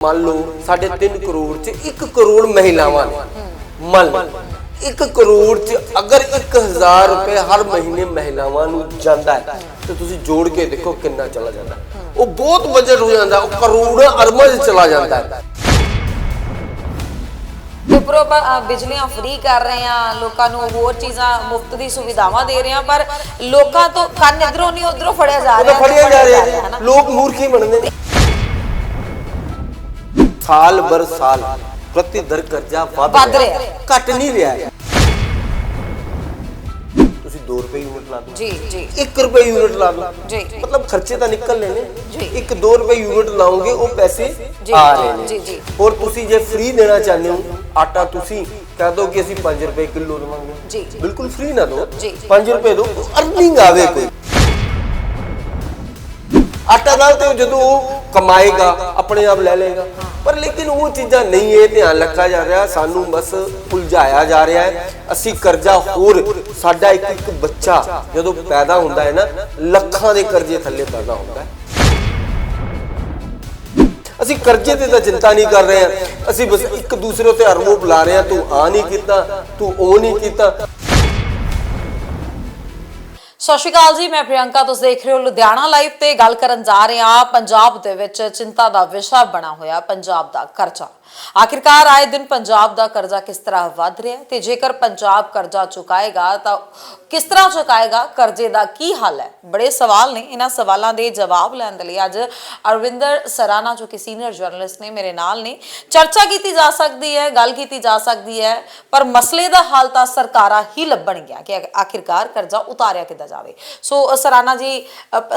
ਮੰਨ ਲਓ ਸਾਡੇ 3 ਕਰੋੜ ਚ 1 ਕਰੋੜ ਮਹਿਲਾਵਾਂ ਨੇ। ਮੰਨ ਲਓ 1 ਕਰੋੜ ਚ ਅਗਰ 1000 ਰੁਪਏ ਹਰ ਮਹੀਨੇ ਮਹਿਲਾਵਾਂ ਨੂੰ ਜਾਂਦਾ ਹੈ ਤੇ ਤੁਸੀਂ ਜੋੜ ਕੇ ਦੇਖੋ ਕਿੰਨਾ ਚਲਾ ਜਾਂਦਾ। ਉਹ ਬਹੁਤ ਬਜਟ ਹੋ ਜਾਂਦਾ ਉਹ ਕਰੋੜਾਂ ਅਰਬਾਂ ਚ ਚਲਾ ਜਾਂਦਾ ਹੈ। ਉੱਪਰੋਂ ਆਪਾਂ ਬਿਜਲੀਆਂ ਫ੍ਰੀ ਕਰ ਰਹੇ ਆ ਲੋਕਾਂ ਨੂੰ ਹੋਰ ਚੀਜ਼ਾਂ ਮੁਫਤ ਦੀ ਸੁਵਿਧਾਵਾਂ ਦੇ ਰਹੇ ਆ ਪਰ ਲੋਕਾਂ ਤੋਂ ਕੰਨ ਇਧਰੋਂ ਨਹੀਂ ਉਧਰੋਂ ਫੜਿਆ ਜਾ ਰਿਹਾ ਫੜਿਆ ਜਾ ਰਿਹਾ ਲੋਕ ਮੂਰਖੀ ਬਣਦੇ ਨੇ। ਸਾਲ ਬਰ ਸਾਲ ਪ੍ਰਤੀ ਦਰ ਕਰਜ਼ਾ ਵੱਧ ਵੱਧ ਰਿਹਾ ਰਿਹਾ। ਘਟ ਨਹੀਂ ਰਿਹਾ। ਤੁਸੀਂ 2 ਰੁਪਏ ਯੂਨਿਟ ਲਾ ਦਿਓ ਜੀ ਜੀ 1 ਰੁਪਏ ਯੂਨਿਟ ਲਾ ਦਿਓ ਜੀ ਮਤਲਬ ਖਰਚੇ ਤਾਂ ਨਿਕਲਨੇ ਨੇ ਜੀ। ਇੱਕ 2 ਰੁਪਏ ਯੂਨਿਟ ਲਾਓਗੇ ਉਹ ਪੈਸੇ ਜੀ, ਆ ਰਹੇ ਨੇ ਜੀ, ਜੀ। ਹੋਰ ਤੁਸੀਂ ਜੇ ਫ੍ਰੀ ਦੇਣਾ ਚਾਹੁੰਦੇ ਹੋ ਆਟਾ ਤੁਸੀਂ ਕਹਿ ਦੋ ਕਿ ਅਸੀਂ 5 ਰੁਪਏ ਕਿਲੋ ਦੇਵਾਂਗੇ ਜੀ। ਬਿਲਕੁਲ ਫ੍ਰੀ ਨਾ ਦਿਓ ਜੀ। 5 ਰੁਪਏ ਦਿਓ ਅਰਨਿੰਗ ਆਵੇ ਕੋਈ ਆਟਾ ਨਾਲ ਤੇ ਜਦੋਂ ਉਹ ਕਮਾਏਗਾ ਆਪਣੇ ਆਪ ਲੈ ਲਏਗਾ। ਪਰ ਲੇਕਿਨ ਉਹ ਚੀਜ਼ਾਂ ਨਹੀਂ ਇਹ ਧਿਆਨ ਰੱਖਿਆ ਜਾ ਰਿਹਾ। ਸਾਨੂੰ ਬਸ ਉਲਝਾਇਆ ਜਾ ਰਿਹਾ ਹੈ। ਅਸੀਂ ਕਰਜ਼ਾ ਹੋਰ ਸਾਡਾ ਇੱਕ ਇੱਕ ਬੱਚਾ ਜਦੋਂ ਪੈਦਾ ਹੁੰਦਾ ਹੈ ਨਾ ਲੱਖਾਂ ਦੇ ਕਰਜ਼ੇ ਥੱਲੇ ਪੈਦਾ ਹੁੰਦਾ ਹੈ। ਅਸੀਂ ਕਰਜ਼ੇ ਤੇ ਤਾਂ ਚਿੰਤਾ ਨਹੀਂ ਕਰ ਰਹੇ ਹਾਂ। ਅਸੀਂ ਬਸ ਇੱਕ ਦੂਸਰੇ ਉੱਤੇ ਆਰੋਪ ਲਾ ਰਹੇ ਹਾਂ। ਤੂੰ ਆ ਨਹੀਂ ਕੀਤਾ ਤੂੰ ਉਹ ਨਹੀਂ ਕੀਤਾ। ਸਤਿ ਸ਼੍ਰੀ ਅਕਾਲ ਜੀ, ਮੈਂ ਪ੍ਰਿਯੰਕਾ, ਤੁਸੀਂ ਦੇਖ ਰਹੇ ਹੋ ਲੁਧਿਆਣਾ ਲਾਈਵ ਤੇ ਗੱਲ ਕਰਨ ਜਾ ਰਹੇ ਹਾਂ, ਪੰਜਾਬ ਦੇ ਵਿੱਚ ਚਿੰਤਾ ਦਾ ਵਿਸ਼ਾ ਬਣਾ ਹੋਇਆ, ਪੰਜਾਬ ਦਾ ਕਰਜ਼ਾ। ਆਖਿਰਕਾਰ ਆਏ ਦਿਨ ਪੰਜਾਬ ਦਾ ਕਰਜ਼ਾ ਕਿਸ ਤਰ੍ਹਾਂ ਵੱਧ ਰਿਹਾ ਤੇ ਜੇਕਰ ਪੰਜਾਬ ਕਰਜ਼ਾ ਚੁਕਾਏਗਾ ਤਾਂ ਕਿਸ ਤਰ੍ਹਾਂ ਚੁਕਾਏਗਾ ਕਰਜ਼ੇ ਦਾ ਕੀ ਹੱਲ ਹੈ? ਬੜੇ ਸਵਾਲ ਨੇ। ਇਹਨਾਂ ਸਵਾਲਾਂ ਦੇ ਜਵਾਬ ਲੈਣ ਦੇ ਲਈ ਅੱਜ ਅਰਵਿੰਦਰ ਸਰਾਣਾ ਜੋ ਕਿ ਸੀਨੀਅਰ ਜਰਨਲਿਸਟ ਨੇ ਮੇਰੇ ਨਾਲ ਨੇ। ਚਰਚਾ ਕੀਤੀ ਜਾ ਸਕਦੀ ਹੈ ਗੱਲ ਕੀਤੀ ਜਾ ਸਕਦੀ ਹੈ ਪਰ ਮਸਲੇ ਦਾ ਹੱਲ ਤਾਂ ਸਰਕਾਰਾਂ ਹੀ ਲੱਭਣਗੀਆਂ ਕਿ ਆਖਿਰਕਾਰ ਕਰਜ਼ਾ ਉਤਾਰਿਆ ਕਿੱਦਾਂ ਜਾਵੇ। ਸੋ ਅ, ਸਰਾਣਾ ਜੀ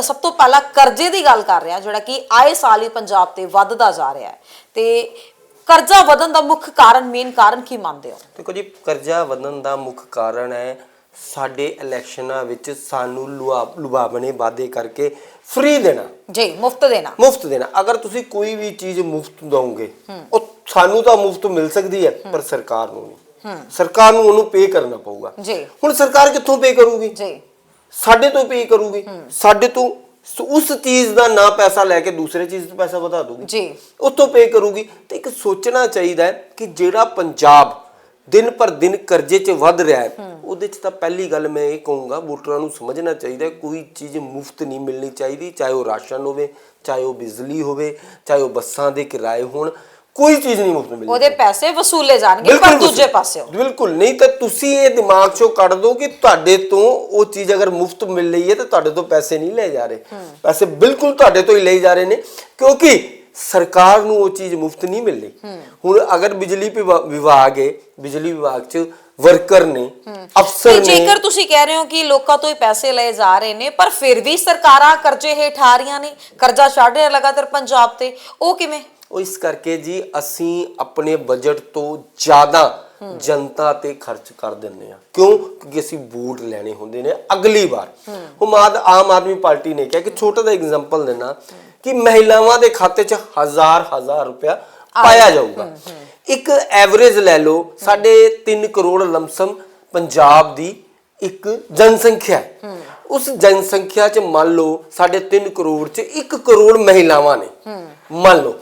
ਸਭ ਤੋਂ ਪਹਿਲਾਂ ਕਰਜ਼ੇ ਦੀ ਗੱਲ ਕਰ ਰਿਹਾ ਜਿਹੜਾ ਕਿ ਆਏ ਸਾਲ ਹੀ ਪੰਜਾਬ ਤੇ ਵੱਧਦਾ ਜਾ ਰਿਹਾ ਹੈ। ਤੇ ਕਰਜ਼ਾ ਵਧਣ ਦਾ ਮੁੱਖ ਕਾਰਨ ਮੇਨ ਕਾਰਨ ਕੀ ਮੰਨਦੇ ਹੋ? ਦੇਖੋ ਜੀ ਕਰਜ਼ਾ ਵਧਣ ਦਾ ਮੁੱਖ ਕਾਰਨ ਹੈ ਸਾਡੇ ਇਲੈਕਸ਼ਨਾਂ ਵਿੱਚ ਸਾਨੂੰ ਲੁਆ ਲੁਭਾਵਣੇ ਵਾਅਦੇ ਕਰਕੇ ਫ੍ਰੀ ਦੇਣਾ। ਜੀ ਮੁਫਤ ਦੇਣਾ। ਮੁਫਤ ਦੇਣਾ। ਅਗਰ ਤੁਸੀਂ ਕੋਈ ਵੀ ਚੀਜ਼ ਮੁਫਤ ਦੋਗੇ ਉਹ ਸਾਨੂੰ ਤਾਂ ਮੁਫਤ ਮਿਲ ਸਕਦੀ ਹੈ ਪਰ ਸਰਕਾਰ ਨੂੰ ਨਹੀਂ। ਸਰਕਾਰ ਨੂੰ ਉਹਨੂੰ ਪੇ ਕਰਨਾ ਪਊਗਾ। ਜੀ। ਹੁਣ ਸਰਕਾਰ ਕਿੱਥੋਂ ਪੇ ਕਰੂਗੀ? ਜੀ। ਸਾਡੇ ਤੋਂ ਪੇ ਕਰੂਗੀ। ਸਾਡੇ ਤੋਂ ਸ- ਉਸ ਚੀਜ਼ ਦਾ ਨਾ ਪੈਸਾ ਲੈ ਕੇ ਦੂਸਰੇ ਚੀਜ਼ ਤੋਂ ਪੈਸਾ ਵਧਾ ਦੂਗੀ। ਜੀ। ਉਤੋਂ ਪੇ ਕਰੂਗੀ। ਤੇ ਇੱਕ ਸੋਚਣਾ ਚਾਹੀਦਾ ਹੈ ਕਿ ਜਿਹੜਾ ਪੰਜਾਬ ਦਿਨ ਪਰ ਦਿਨ ਕਰਜ਼ੇ 'ਚ ਵੱਧ ਰਿਹਾ ਹੈ ਉਹਦੇ 'ਚ ਤਾਂ ਪਹਿਲੀ ਗੱਲ ਮੈਂ ਇਹ ਕਹੂੰਗਾ ਵੋਟਰਾਂ ਨੂੰ ਸਮਝਣਾ ਚਾਹੀਦਾ ਕੋਈ ਚੀਜ਼ ਮੁਫਤ ਨਹੀਂ ਮਿਲਣੀ ਚਾਹੀਦੀ ਚਾਹੇ ਉਹ ਰਾਸ਼ਨ ਹੋਵੇ ਚਾਹੇ ਉਹ ਬਿਜਲੀ ਹੋਵੇ ਚਾਹੇ ਉਹ ਬੱਸਾਂ ਦੇ ਕਿਰਾਏ ਹੋਣ। ਕੋਈ ਚੀਜ਼ ਨਹੀਂ ਮੁਫਤ ਮਿਲਣੀ ਉਹਦੇ ਪੈਸੇ ਵਸੂਲੇ ਜਾਣਗੇ ਪਰ ਬਿਲਕੁਲ ਦੂਜੇ ਪਾਸਿਓਂ। ਬਿਲਕੁਲ ਨਹੀਂ ਤਾਂ ਤੁਸੀਂ ਇਹ ਦਿਮਾਗ 'ਚੋਂ ਕੱਢ ਦਿਓ ਕਿ ਤੁਹਾਡੇ ਤੋਂ ਉਹ ਚੀਜ਼ ਅਗਰ ਮੁਫਤ ਮਿਲ ਰਹੀ ਹੈ ਤਾਂ ਤੁਹਾਡੇ ਤੋਂ ਪੈਸੇ ਨਹੀਂ ਲਏ ਜਾ ਰਹੇ। ਪੈਸੇ ਬਿਲਕੁਲ ਤੁਹਾਡੇ ਤੋਂ ਹੀ ਲਏ ਜਾ ਰਹੇ ਨੇ ਕਿਉਂਕਿ ਸਰਕਾਰ ਨੂੰ ਉਹ ਚੀਜ਼ ਮੁਫਤ ਨਹੀਂ ਮਿਲ ਰਹੀ ਹੁਣ ਅਗਰ ਬਿਜਲੀ ਵਿਭਾ- ਵਿਭਾਗ ਹੈ ਬਿਜਲੀ ਵਿਭਾਗ 'ਚ ਵਰਕਰ ਨੇ ਅਫਸਰ ਨੇ ਜੇਕਰ ਤੁਸੀਂ ਕਹਿ ਰਹੇ ਹੋ ਕਿ ਲੋਕਾਂ ਤੋਂ ਹੀ ਪੈਸੇ ਲਏ ਜਾ ਰਹੇ ਨੇ ਪਰ ਫਿਰ ਵੀ ਸਰਕਾਰਾਂ ਕਰਜ਼ੇ ਹੇਠ ਆ ਰਹੀਆਂ ਨੇ ਕਰਜ਼ਾ ਚੜ੍ਹ ਰਿਹਾ ਲਗਾਤਾਰ ਪੰਜਾਬ ਤੇ ਉਹ ਕਿਵੇਂ? ਉਹ ਇਸ ਕਰਕੇ ਜੀ ਅਸੀਂ ਆਪਣੇ ਬਜਟ ਤੋਂ ਜ਼ਿਆਦਾ ਜਨਤਾ ਤੇ ਖਰਚ ਕਰ ਦਿੰਦੇ ਆ ਕਿਉਂ? ਕਿਉਂਕਿ ਅਸੀਂ ਵੋਟ ਲੈਣੇ ਹੁੰਦੇ ਨੇ ਅਗਲੀ ਵਾਰ। ਹੁਣ ਆਦ ਆਮ ਆਦਮੀ ਪਾਰਟੀ ਨੇ ਕਿਹਾ ਕਿ ਛੋਟਾ ਜਿਹਾ ਐਗਜ਼ਾਮਪਲ ਦੇਣਾ ਕਿ ਮਹਿਲਾਵਾਂ ਦੇ ਖਾਤੇ 'ਚ ਹਜ਼ਾਰ ਹਜ਼ਾਰ ਰੁਪਇਆ ਪਾਇਆ ਜਾਊਗਾ। ਇੱਕ ਐਵਰੇਜ ਲੈ ਲਓ ਸਾਡੇ 3 ਕਰੋੜ ਲਮਸਮ ਪੰਜਾਬ ਦੀ ਇੱਕ ਜਨਸੰਖਿਆ ਹੈ। ਉਸ ਜਨਸੰਖਿਆ 'ਚ ਮੰਨ ਲਓ ਸਾਡੇ 3 ਕਰੋੜ 'ਚ 1 ਕਰੋੜ ਮਹਿਲਾਵਾਂ ਨੇ। ਮੰਨ ਲਓ।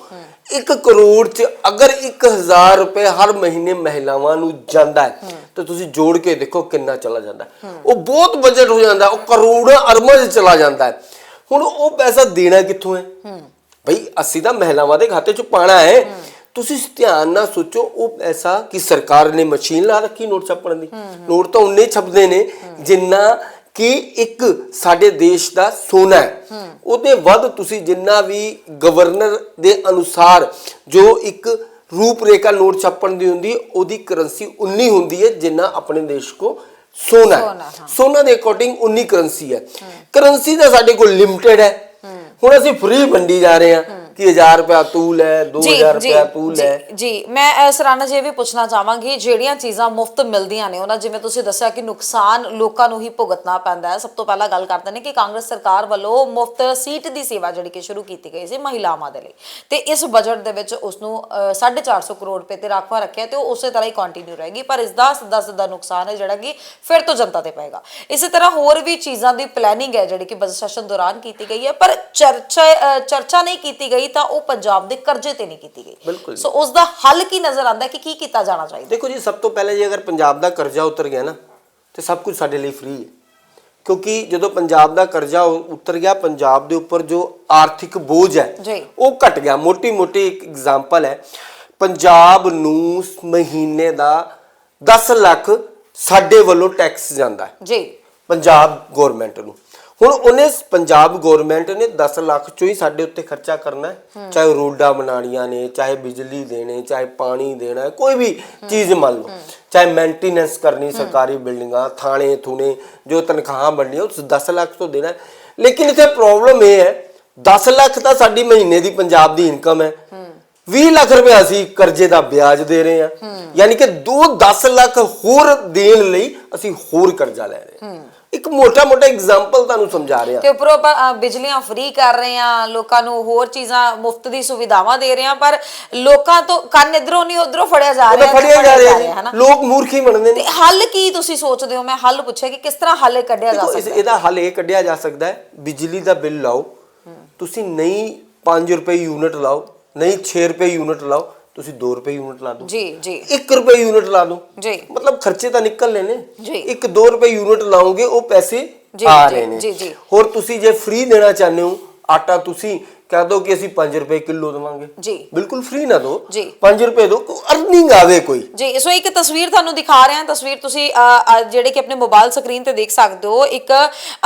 1 ਕਰੋੜ 'ਚ ਅਗਰ 1000 ਰੁਪਏ ਹਰ ਮਹੀਨੇ ਮਹਿਲਾਵਾਂ ਨੂੰ ਜਾਂਦਾ ਹੈ ਤਾਂ ਤੁਸੀਂ ਜੋੜ ਕੇ ਦੇਖੋ ਕਿੰਨਾ ਚਲਾ ਜਾਂਦਾ। ਉਹ ਬਹੁਤ ਬਜਟ ਹੋ ਜਾਂਦਾ ਉਹ ਕਰੋੜਾਂ ਅਰਬਾਂ 'ਚ ਚਲਾ ਜਾਂਦਾ ਹੈ। ਹੁਣ ਉਹ ਪੈਸਾ ਦੇਣਾ ਕਿੱਥੋਂ ਹੈ? ਭਈ ਅਸੀਂ ਤਾਂ ਮਹਿਲਾਵਾਂ ਦੇ ਖਾਤੇ 'ਚ ਪਾਣਾ ਹੈ। ਤੁਸੀਂ ਧਿਆਨ ਨਾਲ ਸੋਚੋ ਉਹ ਪੈਸਾ ਕਿ ਸਰਕਾਰ ਨੇ ਮਸ਼ੀਨ ਲਾ ਰੱਖੀ ਨੋਟ ਛਾਪਣ ਦੀ? ਨੋਟ ਤਾਂ ਉਨੇ ਛਪਦੇ ਨੇ। ਜਿੰਨਾ ਕਿ ਇੱਕ ਸਾਡੇ ਦੇਸ਼ ਦਾ ਸੋਨਾ ਹੈ। ਉਹਦੇ ਵੱਧ ਤੁਸੀਂ ਜਿੰਨਾ ਵੀ ਗਵਰਨਰ ਦੇ ਅਨੁਸਾਰ ਜੋ ਇੱਕ ਰੂਪਰੇਖਾ ਨੋਟ ਛਾਪਣ ਦੀ ਹੁੰਦੀ ਉਹਦੀ ਕਰੰਸੀ ਉਨੀ ਹੁੰਦੀ ਹੈ ਜਿੰਨਾ ਆਪਣੇ ਦੇਸ਼ ਕੋ ਸੋਨਾ ਸੋਨਾ, ਹੈ। ਸੋਨਾ ਦੇ ਅਕੋਰਡਿੰਗ ਉਨੀ ਕਰੰਸੀ ਹੈ। ਕਰੰਸੀ ਦਾ ਸਾਡੇ ਕੋਲ ਲਿਮਟਿਡ ਹੈ। ਹੁਣ ਅਸੀਂ ਫ੍ਰੀ ਵੰਡੀ ਜਾ ਰਹੇ ਹਾਂ। ਕਿ 1000 ਰੁਪਇਆ ਤੂੰ ਲੈ 2000 ਰੁਪਇਆ ਤੂੰ ਲੈ। ਜੀ ਮੈਂ ਅ, ਸਰਾਣਾ ਜੀ ਵੀ ਪੁੱਛਣਾ ਚਾਹਾਂਗੀ ਜਿਹੜੀਆਂ ਚੀਜ਼ਾਂ ਮੁਫਤ ਮਿਲਦੀਆਂ ਨੇ ਉਹਨਾਂ ਜਿਵੇਂ ਤੁਸੀਂ ਦੱਸਿਆ ਕਿ ਨੁਕਸਾਨ ਲੋਕਾਂ ਨੂੰ ਹੀ ਭੁਗਤਣਾ ਪੈਂਦਾ ਹੈ। ਸਭ ਤੋਂ ਪਹਿਲਾਂ ਗੱਲ ਕਰਦੇ ਨੇ ਕਿ ਕਾਂਗਰਸ ਸਰਕਾਰ ਵੱਲੋਂ ਮੁਫਤ ਸੀਟ ਦੀ ਸੇਵਾ ਜਿਹੜੀ ਕਿ ਸ਼ੁਰੂ ਕੀਤੀ ਗਈ ਸੀ ਮਹਿਲਾਵਾਂ ਦੇ ਲਈ। ਤੇ ਇਸ ਬਜਟ ਦੇ ਵਿੱਚ ਉਸ ਨੂੰ ਅ, 450 ਕਰੋੜ ਰੁਪਏ ਤੇ ਰਾਖਵਾ ਰੱਖਿਆ ਤੇ ਉਹ ਉਸੇ ਤਰ੍ਹਾਂ ਹੀ ਕੰਟੀਨਿਊ ਰਹੇਗੀ। ਪਰ ਇਸ ਦਾ ਸਿੱਧਾ ਸਿੱਧਾ ਨੁਕਸਾਨ ਹੈ ਜਿਹੜਾ ਕਿ ਫਿਰ ਤੋਂ ਜਨਤਾ ਤੇ ਪਏਗਾ। ਇਸੇ ਤਰ੍ਹਾਂ ਹੋਰ ਵੀ ਚੀਜ਼ਾਂ ਦੀ ਪਲੈਨਿੰਗ ਹੈ ਜਿਹੜੀ ਕਿ ਬਜਟ ਸੈਸ਼ਨ ਦੌਰਾਨ ਕੀਤੀ ਗਈ ਹੈ ਪਰ ਚਰਚਾ ਚਰਚਾ ਨਹੀਂ ਕੀਤੀ ਗਈ ਤਾਂ ਉਹ ਪੰਜਾਬ ਦੇ ਕਰਜ਼ੇ ਤੇ ਨਹੀਂ ਕੀਤੀ ਗਈ। ਸੋ ਉਸ ਦਾ ਹੱਲ ਕੀ ਨਜ਼ਰ ਆਉਂਦਾ ਕਿ ਕੀ ਕੀਤਾ ਜਾਣਾ ਚਾਹੀਦਾ? ਦੇਖੋ ਜੀ ਸਭ ਤੋਂ ਪਹਿਲੇ ਜੇ ਅਗਰ ਪੰਜਾਬ ਦਾ ਕਰਜ਼ਾ ਉਤਰ ਗਿਆ ਨਾ ਤੇ ਸਭ ਕੁਝ ਸਾਡੇ ਲਈ ਫ੍ਰੀ ਹੈ। ਕਿਉਂਕਿ ਜਦੋਂ ਪੰਜਾਬ ਦਾ ਕਰਜ਼ਾ ਉਤਰ ਗਿਆ ਪੰਜਾਬ ਦੇ ਉੱਪਰ ਜੋ ਆਰਥਿਕ ਬੋਝ ਹੈ। ਉਹ ਘਟ ਗਿਆ। ਮੋਟੀ ਮੋਟੀ ਇੱਕ ਐਗਜ਼ਾਮਪਲ ਹੈ ਪੰਜਾਬ ਨੂੰ ਮਹੀਨੇ ਦਾ 10 ਲੱਖ ਸਾਡੇ ਵੱਲੋਂ ਟੈਕਸ ਜਾਂਦਾ ਹੈ। ਜੀ। ਪੰਜਾਬ ਗਵਰਨਮੈਂਟ ਨੂੰ। ਹੁਣ ਉਹਨੇ ਪੰਜਾਬ ਗਵਰਨਮੈਂਟ ਨੇ 10 ਲੱਖ ਚੋਂ ਹੀ ਸਾਡੇ ਉੱਤੇ ਖਰਚਾ ਕਰਨਾ ਚਾਹੇ ਰੋਡਾਂ ਬਣਾਉਣੀਆਂ ਨੇ ਚਾਹੇ ਬਿਜਲੀ ਦੇਣੇ ਚਾਹੇ ਪਾਣੀ ਦੇਣਾ ਕੋਈ ਵੀ ਚੀਜ਼ ਮੰਨ ਲਓ। ਚਾਹੇ ਮੇਨਟੇਨੈਂਸ ਕਰਨੀ ਸਰਕਾਰੀ ਬਿਲਡਿੰਗਾਂ ਥਾਣੇ ਥੁਣੇ ਜੋ ਤਨਖਾਹਾਂ ਬਣਨੀਆਂ ਉਸ 10 ਲੱਖ ਤੋਂ ਦੇਣਾ। ਲੇਕਿਨ ਇੱਥੇ ਪ੍ਰੋਬਲਮ ਇਹ ਹੈ 10 ਲੱਖ ਤਾਂ ਸਾਡੀ ਮਹੀਨੇ ਦੀ ਪੰਜਾਬ ਦੀ ਇਨਕਮ ਹੈ। 20 ਲੱਖ ਰੁਪਏ ਅਸੀਂ ਕਰਜ਼ੇ ਦਾ ਵਿਆਜ ਦੇ ਰਹੇ ਹਾਂ। ਯਾਨੀ ਕਿ 2 10 ਲੱਖ ਹੋਰ ਦੇਣ ਲਈ ਅਸੀਂ ਹੋਰ ਕਰਜ਼ਾ ਲੈ ਰਹੇ ਹਾਂ। ਇੱਕ ਮੋਟਾ ਮੋਟਾ ਐਗਜ਼ਾਮਪਲ ਤੁਹਾਨੂੰ ਸਮਝਾ ਰਿਹਾ। ਤੇ ਉੱਪਰੋਂ ਆਪਾਂ ਅ, ਬਿਜਲੀਆਂ ਫ੍ਰੀ ਕਰ ਰਹੇ ਆ ਲੋਕਾਂ ਨੂੰ ਹੋਰ ਚੀਜ਼ਾਂ ਮੁਫਤ ਦੀ ਸੁਵਿਧਾਵਾਂ ਦੇ ਰਹੇ ਆ ਪਰ ਲੋਕਾਂ ਤੋਂ ਕੰਨ ਇਧਰੋਂ ਨਹੀਂ ਉਧਰੋਂ ਫੜਿਆ ਜਾ ਰਿਹਾ ਤੇ ਫੜਿਆ ਜਾ ਰਿਹਾ ਹੈ ਹਨਾ? ਜੀ ਲੋਕ ਮੂਰਖੀ ਮੰਨਦੇ ਨੇ। ਤੇ ਹੱਲ ਕੀ ਤੁਸੀਂ ਸੋਚਦੇ ਹੋ? ਮੈਂ ਹੱਲ ਪੁੱਛਿਆ ਕਿ ਕਿਸ ਤਰ੍ਹਾਂ ਹੱਲ ਕੱਢਿਆ ਜਾ ਦੇਖੋ ਇਸ- ਸਕਦਾ ਇਹਦਾ ਹੱਲ ਇਹ ਕੱਢਿਆ ਜਾ ਸਕਦਾ ਹੈ ਬਿਜਲੀ ਦਾ ਬਿੱਲ ਲਾਓ ਤੁਸੀਂ ਨਹੀਂ 5 ਰੁਪਏ ਯੂਨਿਟ ਲਾਓ ਨਹੀਂ 6 ਰੁਪਏ ਯੂਨਿਟ ਲਾਓ ਤੁਸੀਂ 2 ਰੁਪਏ ਯੂਨਿਟ ਲਾ ਦਿਓ। ਜੀ ਜੀ। 1 ਰੁਪਏ ਯੂਨਿਟ ਲਾ ਦਿਓ। ਜੀ। ਮਤਲਬ ਖਰਚੇ ਤਾਂ ਨਿਕਲਨੇ ਨੇ। ਜੀ। ਇੱਕ 2 ਰੁਪਏ ਯੂਨਿਟ ਲਾਓਗੇ ਉਹ ਪੈਸੇ ਆ ਰਹੇ ਨੇ। ਜੀ, ਜੀ। ਹੋਰ ਤੁਸੀਂ ਜੇ ਫ੍ਰੀ ਦੇਣਾ ਚਾਹੁੰਦੇ ਹੋ ਆਟਾ ਤੁਸੀਂ ਕਹਿ ਦੋ ਕਿ ਅਸੀਂ 5 ਰੁਪਏ ਕਿਲੋ ਦੇਵਾਂਗੇ। ਜੀ। ਬਿਲਕੁਲ ਫ੍ਰੀ ਨਾ ਦਿਓ ਜੀ। 5 ਰੁਪਏ ਦਿਓ ਅਰਨਿੰਗ ਆਵੇ ਕੋਈ। ਜੀ ਸੋ ਇੱਕ ਤਸਵੀਰ ਤੁਹਾਨੂੰ ਦਿਖਾ ਰਹੇ ਹਾਂ। ਤਸਵੀਰ ਤੁਸੀਂ ਜਿਹੜੇ ਕਿ ਆਪਣੇ ਮੋਬਾਈਲ ਸਕਰੀਨ ਤੇ ਦੇਖ ਸਕਦੇ ਹੋ। ਇੱਕ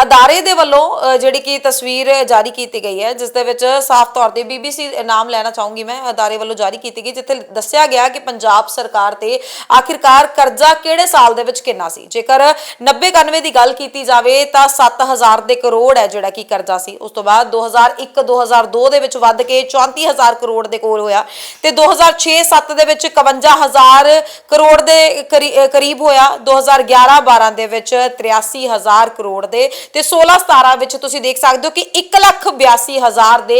ਅਦਾਰੇ ਦੇ ਵੱਲੋਂ ਜਿਹੜੀ ਕਿ ਤਸਵੀਰ ਜਾਰੀ ਕੀਤੀ ਗਈ ਹੈ ਜਿਸ ਦੇ ਵਿੱਚ ਸਾਫ਼ ਤੌਰ ਤੇ ਬੀਬੀਸੀ ਨਾਮ ਲੈਣਾ ਚਾਹੂੰਗੀ ਮੈਂ। ਅਦਾਰੇ ਵੱਲੋਂ ਜਾਰੀ ਕੀਤੀ ਗਈ ਜਿੱਥੇ ਦੱਸਿਆ ਗਿਆ ਕਿ ਪੰਜਾਬ ਸਰਕਾਰ ਤੇ ਆਖਿਰਕਾਰ ਕਰਜ਼ਾ ਕਿਹੜੇ ਸਾਲ ਦੇ ਵਿੱਚ ਕਿੰਨਾ ਸੀ? ਜੇਕਰ 90 91 ਦੀ ਗੱਲ ਕੀਤੀ ਜਾਵੇ ਤਾਂ 7000 ਦੇ ਕਰੋੜ ਹੈ ਜਿਹੜਾ ਕਿ ਕਰਜ਼ਾ ਸੀ। ਉਸ ਤੋਂ ਬਾਅਦ 2001 2002 ਦੇ ਵਿੱਚ ਵੱਧ ਕੇ 34000 ਕਰੋੜ ਦੇ ਕੋਲ ਹੋਇਆ ਤੇ 2006-7 ਦੇ ਵਿੱਚ 51000 ਕਰੋੜ ਦੇ ਕਰੀ- ਕਰੀਬ ਹੋਇਆ 2011 12 ਦੇ ਵਿੱਚ 83000 ਕਰੋੜ ਦੇ ਤੇ 16 17 ਵਿੱਚ ਤੁਸੀਂ ਦੇਖ ਸਕਦੇ ਹੋ ਕਿ 182000 ਦੇ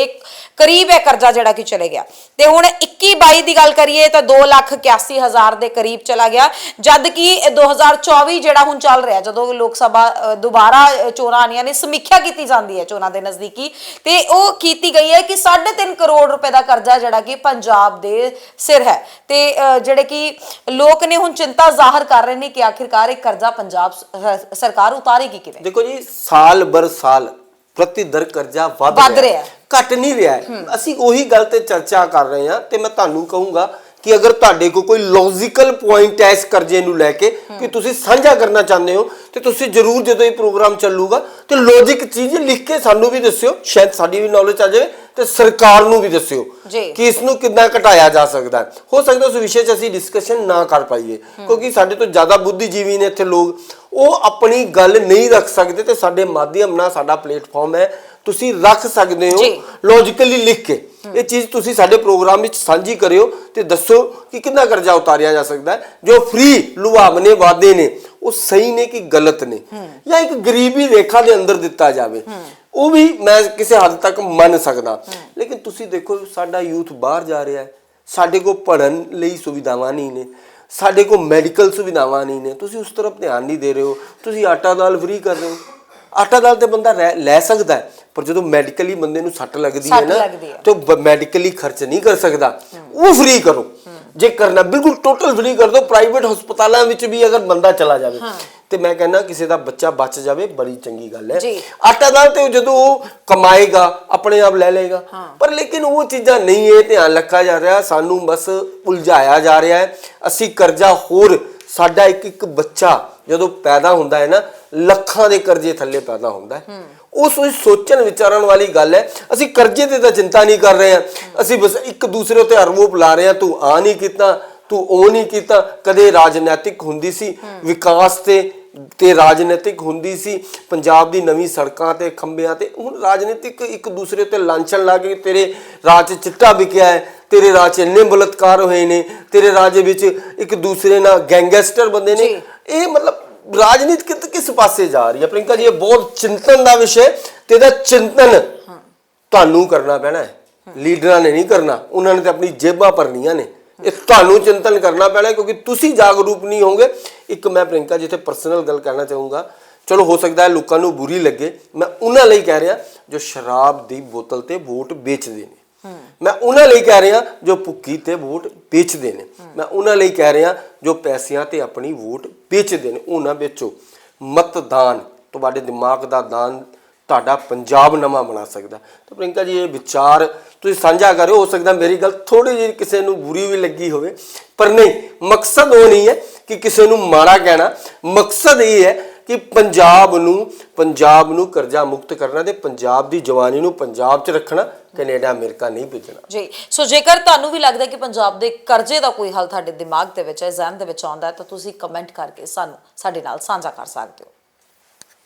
ਕਰੀਬ ਹੈ ਕਰਜ਼ਾ ਜਿਹੜਾ ਕਿ ਚਲੇ ਗਿਆ। ਤੇ ਹੁਣ 21 22 ਦੀ ਗੱਲ ਕਰੀਏ ਤਾਂ ਦੋ ਲੱਖ ਹਜ਼ਾਰ ਦੇ ਕਰੀਬ ਚਲਾ ਗਿਆ। ਜਦ ਕਿ ਇਹ 2024 ਜਿਹੜਾ ਹੁਣ ਚੱਲ ਰਿਹਾ, ਜਦੋਂ ਲੋਕ ਸਭਾ ਦੁਬਾਰਾ ਚੋਣਾਂ ਆਣੀਆਂ ਨੇ, ਸਮੀਖਿਆ ਕੀਤੀ ਜਾਂਦੀ ਹੈ ਚੋਣਾਂ ਦੇ ਨਜ਼ਦੀਕੀ। ਤੇ ਉਹ ਕੀਤੀ ਗਈ ਹੈ ਕਿ 3.5 ਕਰੋੜ ਰੁਪਏ ਦਾ ਕਰਜ਼ਾ ਜਿਹੜਾ ਕਿ ਪੰਜਾਬ ਦੇ ਸਿਰ ਹੈ। ਤੇ ਜਿਹੜੇ ਕਿ ਲੋਕ ਨੇ ਹੁਣ ਚਿੰਤਾ ਜ਼ਾਹਰ ਕਰ ਰਹੇ ਨੇ ਕਿ ਆਖਿਰਕਾਰ ਇਹ ਕਰਜ਼ਾ ਪੰਜਾਬ ਸਰਕਾਰ ਉਤਾਰੇਗੀ ਕਿਵੇਂ? ਦੇਖੋ ਜੀ, ਸਾਲ ਬਰ ਸਾਲ ਪ੍ਰਤੀ ਦਰ ਕਰਜ਼ਾ ਵੱਧ ਵੱਧ ਰਿਹਾ ਹੈ। ਘਟ ਨਹੀਂ ਰਿਹਾ ਹੈ। ਅਸੀਂ ਉਹੀ ਗੱਲ ਤੇ ਚਰਚਾ ਕਰ ਰਹੇ ਹਾਂ ਤੇ ਮੈਂ ਤੁਹਾਨੂੰ ਕਹੂੰਗਾ ਕਿ ਅਗਰ ਤੁਹਾਡੇ ਕੋਲ ਕੋਈ ਲੌਜੀਕਲ ਪੁਆਇੰਟ ਹੈ ਇਸ ਕਰਜ਼ੇ ਨੂੰ ਲੈ ਕੇ ਕਿ ਤੁਸੀਂ ਸਾਂਝਾ ਕਰਨਾ ਚਾਹੁੰਦੇ ਹੋ ਤੇ ਤੁਸੀਂ ਜਰੂਰ ਜਦੋਂ ਇਹ ਪ੍ਰੋਗਰਾਮ ਚੱਲੂਗਾ ਤੇ ਲੌਜੀਕ ਚੀਜ਼ ਲਿਖ ਕੇ ਸਾਨੂੰ ਵੀ ਦੱਸਿਓ ਸ਼ਾਇਦ ਸਾਡੀ ਵੀ ਨੌਲੇਜ ਆ ਜਾਵੇ ਤੇ ਸਰਕਾਰ ਨੂੰ ਵੀ ਦੱਸਿਓ। ਕਿ ਇਸ ਨੂੰ ਕਿੰਨਾ ਘਟਾਇਆ ਜਾ ਸਕਦਾ ਹੈ। ਹੋ ਸਕਦਾ ਉਸ ਵਿਸ਼ੇ 'ਚ ਅਸੀਂ ਡਿਸਕਸ਼ਨ ਨਾ ਕਰ ਪਾਈਏ ਕਿਉਂਕਿ ਸਾਡੇ ਤੋਂ ਜ਼ਿਆਦਾ ਬੁੱਧੀਜੀਵੀ ਨੇ ਇੱਥੇ ਲੋਕ ਉਹ ਆਪਣੀ ਗੱਲ ਨਹੀਂ ਰੱਖ ਸਕਦੇ ਤੇ ਸਾਡੇ ਮਾਧਿਅਮ ਨਾਲ ਸਾਡਾ ਪਲੇਟਫਾਰਮ ਹੈ ਤੁਸੀਂ ਰੱਖ ਸਕਦੇ ਹੋ। ਲੌਜੀਕਲੀ ਲਿਖ ਕੇ। ਇਹ ਚੀਜ਼ ਤੁਸੀਂ ਸਾਡੇ ਪ੍ਰੋਗਰਾਮ ਵਿੱਚ ਸਾਂਝੀ ਕਰਿਓ ਤੇ ਦੱਸੋ ਕਿ ਕਿੰਨਾ ਕਰਜ਼ਾ ਉਤਾਰਿਆ ਜਾ ਸਕਦਾ ਹੈ ਜੋ ਫ੍ਰੀ ਲੁਭਾਵਨੇ ਵਾਅਦੇ ਨੇ ਉਹ ਸਹੀ ਨੇ ਕਿ ਗਲਤ ਨੇ? ਜਾਂ ਇੱਕ ਗਰੀਬੀ ਰੇਖਾ ਦੇ ਅੰਦਰ ਦਿੱਤਾ ਜਾਵੇ। ਉਹ ਵੀ ਮੈਂ ਕਿਸੇ ਹੱਦ ਤੱਕ ਮੰਨ ਸਕਦਾ। ਲੇਕਿਨ ਤੁਸੀਂ ਦੇਖੋ ਸਾਡਾ ਯੂਥ ਬਾਹਰ ਜਾ ਰਿਹਾ ਹੈ। ਸਾਡੇ ਕੋਲ ਪੜਨ ਲਈ ਸੁਵਿਧਾਵਾਂ ਨਹੀਂ ਨੇ। ਸਾਡੇ ਕੋਲ ਮੈਡੀਕਲ ਸੁਵਿਧਾਵਾਂ ਨਹੀਂ ਨੇ। ਤੁਸੀਂ ਉਸ ਤਰਫ ਧਿਆਨ ਨਹੀਂ ਦੇ ਰਹੇ ਹੋ। ਤੁਸੀਂ ਆਟਾ ਦਾਲ ਫ੍ਰੀ ਕਰ ਰਹੇ ਹੋ। ਆਟਾ ਦਾਲ ਤੇ ਬੰਦਾ ਲੈ ਸਕਦਾ ਹੈ। ਪਰ ਜਦੋਂ ਮੈਡੀਕਲੀ ਬੰਦੇ ਨੂੰ ਸੱਟ ਲੱਗਦੀ ਹੈ ਨਾ। ਤੇ ਮੈਡੀਕਲੀ ਖਰਚ ਨਹੀਂ ਕਰ ਸਕਦਾ। ਉਹ ਫ੍ਰੀ ਕਰੋ। ਜੇ ਕਰਨਾ ਬਿਲਕੁਲ ਟੋਟਲ ਫ੍ਰੀ ਕਰ ਦਿਓ। ਪ੍ਰਾਈਵੇਟ ਹਸਪਤਾਲਾਂ ਵਿੱਚ ਵੀ ਅਗਰ ਬੰਦਾ ਚਲਾ ਜਾਵੇ ਤੇ ਮੈਂ ਕਹਿੰਦਾ ਕਿਸੇ ਦਾ ਬੱਚਾ ਬਚ ਜਾਵੇ ਬੜੀ ਚੰਗੀ ਗੱਲ ਹੈ। ਆਟਾ ਦਾਲ ਤੇ ਜਦੋਂ ਉਹ ਕਮਾਏਗਾ ਆਪਣੇ ਆਪ ਲੈ ਲਏਗਾ। ਪਰ ਲੇਕਿਨ ਉਹ ਚੀਜ਼ਾਂ ਨਹੀਂ ਇਹ ਧਿਆਨ ਰੱਖਿਆ ਜਾ ਰਿਹਾ। ਸਾਨੂੰ ਬਸ ਉਲਝਾਇਆ ਜਾ ਰਿਹਾ ਹੈ। ਅਸੀਂ ਕਰਜ਼ਾ ਹੋਰ ਸਾਡਾ ਇੱਕ ਇੱਕ ਬੱਚਾ ਜਦੋਂ ਪੈਦਾ ਹੁੰਦਾ ਹੈ ਨਾ ਲੱਖਾਂ ਦੇ ਕਰਜ਼ੇ ਥੱਲੇ ਪੈਦਾ ਹੁੰਦਾ ਹੈ। ਉਸ ਵਿੱਚ ਸੋਚਣ ਵਿਚਾਰਨ ਵਾਲੀ ਗੱਲ ਹੈ। ਅਸੀਂ ਕਰਜ਼ੇ ਤੇ ਤਾਂ ਚਿੰਤਾ ਨਹੀਂ ਕਰ ਰਹੇ ਹਾਂ। ਅਸੀਂ ਬਸ ਇੱਕ ਦੂਸਰੇ ਉੱਤੇ ਆਰੋਪ ਲਾ ਰਹੇ ਹਾਂ। ਤੂੰ ਆ ਨਹੀਂ ਕੀਤਾ ਤੂੰ ਉਹ ਨਹੀਂ ਕੀਤਾ। ਕਦੇ ਰਾਜਨੀਤਿਕ ਹੁੰਦੀ ਸੀ। ਵਿਕਾਸ ਤੇ ਤੇ ਰਾਜਨੀਤਿਕ ਹੁੰਦੀ ਸੀ। ਪੰਜਾਬ ਦੀ ਨਵੀਂ ਸੜਕਾਂ ਤੇ ਖੰਭਿਆਂ ਤੇ। ਹੁਣ ਰਾਜਨੀਤਿਕ ਇੱਕ ਦੂਸਰੇ ਉੱਤੇ ਲਾਂਛਨ ਲਾ ਕੇ ਤੇਰੇ ਰਾਜ 'ਚ ਚਿੱਟਾ ਵਿਕਿਆ ਹੈ। ਤੇਰੇ ਰਾਜ 'ਚ ਇੰਨੇ ਬਲਤਕਾਰ ਹੋਏ ਨੇ। ਤੇਰੇ ਰਾਜ ਵਿੱਚ ਇੱਕ ਦੂਸਰੇ ਨਾਲ ਗੈਂਗਸਟਰ ਬੰਦੇ ਨੇ। ਇਹ ਮਤਲਬ ਰਾਜਨੀਤੀ ਕਿਤ ਕਿਸ ਪਾਸੇ ਜਾ ਰਹੀ ਹੈ? ਪ੍ਰਿੰਕਾ ਜੀ, ਇਹ ਬਹੁਤ ਚਿੰਤਨ ਦਾ ਵਿਸ਼ਾ ਹੈ ਤੇ ਇਹਦਾ ਚਿੰਤਨ ਤੁਹਾਨੂੰ ਕਰਨਾ ਪੈਣਾ ਹੈ। ਲੀਡਰਾਂ ਨੇ ਨਹੀਂ ਕਰਨਾ। ਉਹਨਾਂ ਨੇ ਤਾਂ ਆਪਣੀ ਜੇਬਾਂ ਭਰਨੀਆਂ ਨੇ। ਇਹ ਤੁਹਾਨੂੰ ਚਿੰਤਨ ਕਰਨਾ ਪੈਣਾ ਕਿਉਂਕਿ ਤੁਸੀਂ ਜਾਗਰੂਕ ਨਹੀਂ ਹੋਗੇ ਇੱਕ ਮੈਂ ਪ੍ਰਿੰਕਾ ਜਿੱਥੇ ਪਰਸਨਲ ਗੱਲ ਕਰਨਾ ਚਾਹੂੰਗਾ। ਚਲੋ, ਹੋ ਸਕਦਾ ਹੈ ਲੋਕਾਂ ਨੂੰ ਬੁਰੀ ਲੱਗੇ। ਮੈਂ ਉਹਨਾਂ ਲਈ ਕਹਿ ਰਿਹਾ ਜੋ ਸ਼ਰਾਬ ਦੀ ਬੋਤਲ ਤੇ ਵੋਟ ਵੇਚਦੇ ਨੇ। ਮੈਂ ਉਹਨਾਂ ਲਈ ਕਹਿ ਰਿਹਾ ਜੋ ਭੁੱਕੀ ਤੇ ਵੋਟ ਵੇਚਦੇ ਨੇ। ਮੈਂ ਉਹਨਾਂ ਲਈ ਕਹਿ ਰਿਹਾ ਜੋ ਪੈਸਿਆਂ ਤੇ ਆਪਣੀ ਵੋਟ ਵੇਚਦੇ ਨੇ ਉਹ ਨਾ ਵੇਚੋ ਮਤਦਾਨ, ਤੁਹਾਡੇ ਦਿਮਾਗ ਦਾ ਦਾਨ ਤੁਹਾਡਾ ਪੰਜਾਬ ਨਵਾਂ ਬਣਾ ਸਕਦਾ। ਤਾਂ ਪ੍ਰਿੰਕਾ ਜੀ, ਇਹ ਵਿਚਾਰ ਤੁਸੀਂ ਸਾਂਝਾ ਕਰਿਓ ਹੋ ਸਕਦਾ ਮੇਰੀ ਗੱਲ ਥੋੜੀ ਜਿਹੀ ਕਿਸੇ ਨੂੰ ਬੁਰੀ ਵੀ ਲੱਗੀ ਹੋਵੇ, ਪਰ ਨਹੀਂ, ਮਕਸਦ ਉਹ ਨਹੀਂ ਹੈ ਕਿ ਕਿਸੇ ਨੂੰ ਮਾੜਾ ਕਹਿਣਾ। ਮਕਸਦ ਇਹ ਹੈ ਕਿ ਪੰਜਾਬ ਨੂੰ ਪੰਜਾਬ ਨੂੰ ਕਰਜ਼ਾ ਮੁਕਤ ਕਰਨਾ ਤੇ ਪੰਜਾਬ ਦੀ ਜਵਾਨੀ ਨੂੰ ਪੰਜਾਬ 'ਚ ਰੱਖਣਾ, ਕੈਨੇਡਾ, ਅਮਰੀਕਾ ਨਹੀਂ ਭੇਜਣਾ ਜੀ। ਸੋ ਜੇਕਰ ਤੁਹਾਨੂੰ ਵੀ ਲੱਗਦਾ ਕਿ ਪੰਜਾਬ ਦੇ ਕਰਜ਼ੇ ਦਾ ਕੋਈ ਹੱਲ ਤੁਹਾਡੇ ਦਿਮਾਗ ਦੇ ਵਿੱਚ ਹੈ, ਜ਼ਹਿਨ ਦੇ ਵਿੱਚ ਆਉਂਦਾ ਹੈ, ਤਾਂ ਤੁਸੀਂ ਕਮੈਂਟ ਕਰਕੇ ਸਾਨੂੰ, ਸਾਡੇ ਨਾਲ ਸਾਂਝਾ ਕਰ ਸਕਦੇ ਹੋ।